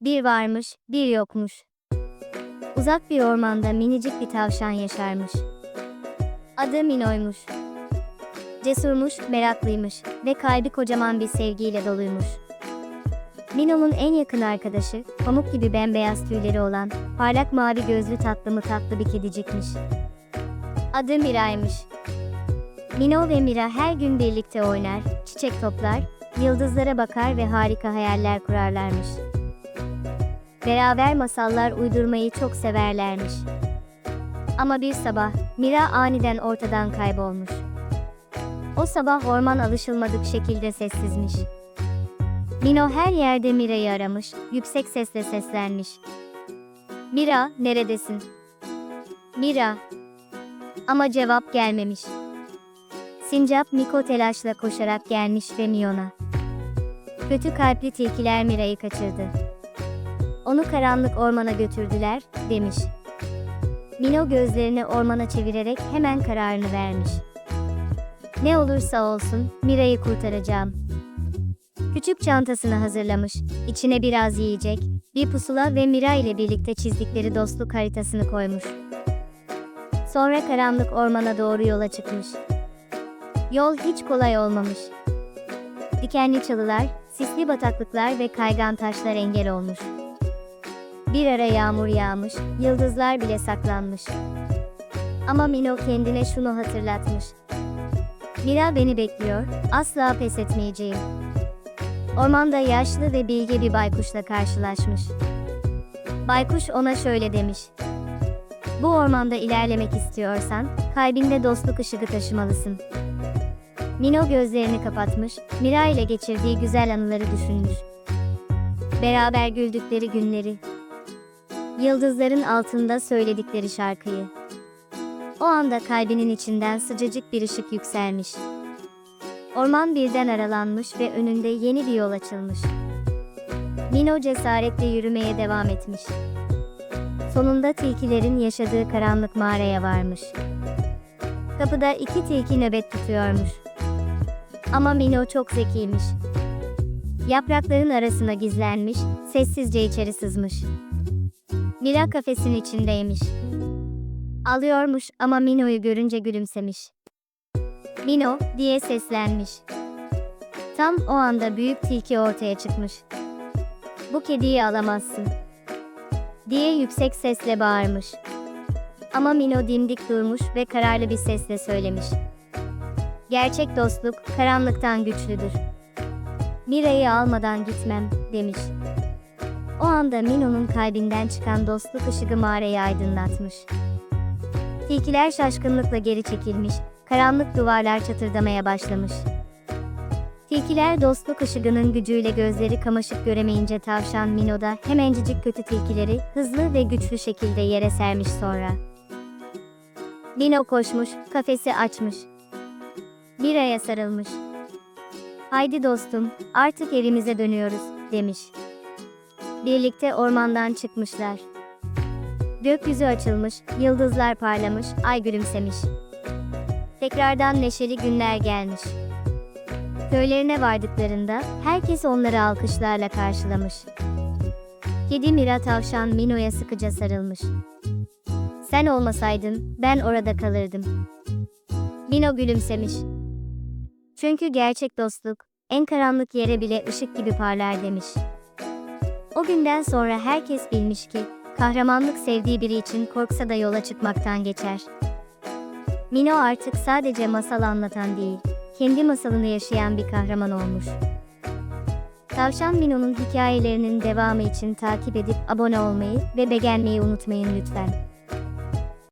Bir varmış, bir yokmuş. Uzak bir ormanda minicik bir tavşan yaşarmış. Adı Mino'ymuş. Cesurmuş, meraklıymış ve kalbi kocaman bir sevgiyle doluymuş. Mino'nun en yakın arkadaşı, pamuk gibi bembeyaz tüyleri olan, parlak mavi gözlü tatlı mı tatlı bir kedicikmiş. Adı Mira'ymış. Mino ve Mira her gün birlikte oynar, çiçek toplar, yıldızlara bakar ve harika hayaller kurarlarmış. Beraber masallar uydurmayı çok severlermiş. Ama bir sabah Mira aniden ortadan kaybolmuş. O sabah orman alışılmadık şekilde sessizmiş. Mino her yerde Mira'yı aramış, yüksek sesle seslenmiş. Mira, neredesin? Mira. Ama cevap gelmemiş. Sincap Miko telaşla koşarak gelmiş ve Mion'a. Kötü kalpli tilkiler Mira'yı kaçırdı. Onu karanlık ormana götürdüler, demiş. Mino gözlerini ormana çevirerek hemen kararını vermiş. Ne olursa olsun, Mira'yı kurtaracağım. Küçük çantasını hazırlamış, içine biraz yiyecek, bir pusula ve Mira ile birlikte çizdikleri dostluk haritasını koymuş. Sonra karanlık ormana doğru yola çıkmış. Yol hiç kolay olmamış. Dikenli çalılar, sisli bataklıklar ve kaygan taşlar engel olmuş. Bir ara yağmur yağmış, yıldızlar bile saklanmış. Ama Mino kendine şunu hatırlatmış. Mira beni bekliyor, asla pes etmeyeceğim. Ormanda yaşlı ve bilge bir baykuşla karşılaşmış. Baykuş ona şöyle demiş. Bu ormanda ilerlemek istiyorsan, kalbinde dostluk ışığı taşımalısın. Mino gözlerini kapatmış, Mira ile geçirdiği güzel anıları düşünmüş. Beraber güldükleri günleri, yıldızların altında söyledikleri şarkıyı. O anda kalbinin içinden sıcacık bir ışık yükselmiş. Orman birden aralanmış ve önünde yeni bir yol açılmış. Mino cesaretle yürümeye devam etmiş. Sonunda tilkilerin yaşadığı karanlık mağaraya varmış. Kapıda iki tilki nöbet tutuyormuş. Ama Mino çok zekiymiş. Yaprakların arasına gizlenmiş, sessizce içeri sızmış. Mira kafesin içindeymiş. Alıyormuş ama Mino'yu görünce gülümsemiş. Mino diye seslenmiş. Tam o anda büyük tilki ortaya çıkmış. Bu kediyi alamazsın. Diye yüksek sesle bağırmış. Ama Mino dimdik durmuş ve kararlı bir sesle söylemiş. Gerçek dostluk karanlıktan güçlüdür. Mira'yı almadan gitmem demiş. O anda Mino'nun kalbinden çıkan dostluk ışığı mağarayı aydınlatmış. Tilkiler şaşkınlıkla geri çekilmiş, karanlık duvarlar çatırdamaya başlamış. Tilkiler dostluk ışığının gücüyle gözleri kamaşıp göremeyince tavşan Mino'da hemencecik kötü tilkileri hızlı ve güçlü şekilde yere sermiş sonra. Mino koşmuş, kafesi açmış. Mira'ya sarılmış. Haydi dostum, artık evimize dönüyoruz, demiş. Birlikte ormandan çıkmışlar. Gökyüzü açılmış, yıldızlar parlamış, ay gülümsemiş. Tekrardan neşeli günler gelmiş. Köylerine vardıklarında herkes onları alkışlarla karşılamış. Kedi Mira tavşan Mino'ya sıkıca sarılmış. Sen olmasaydın ben orada kalırdım. Mino gülümsemiş. Çünkü gerçek dostluk en karanlık yere bile ışık gibi parlar demiş. O günden sonra herkes bilmiş ki kahramanlık sevdiği biri için korksa da yola çıkmaktan geçer. Mino artık sadece masal anlatan değil, kendi masalını yaşayan bir kahraman olmuş. Tavşan Mino'nun hikayelerinin devamı için takip edip abone olmayı ve beğenmeyi unutmayın lütfen.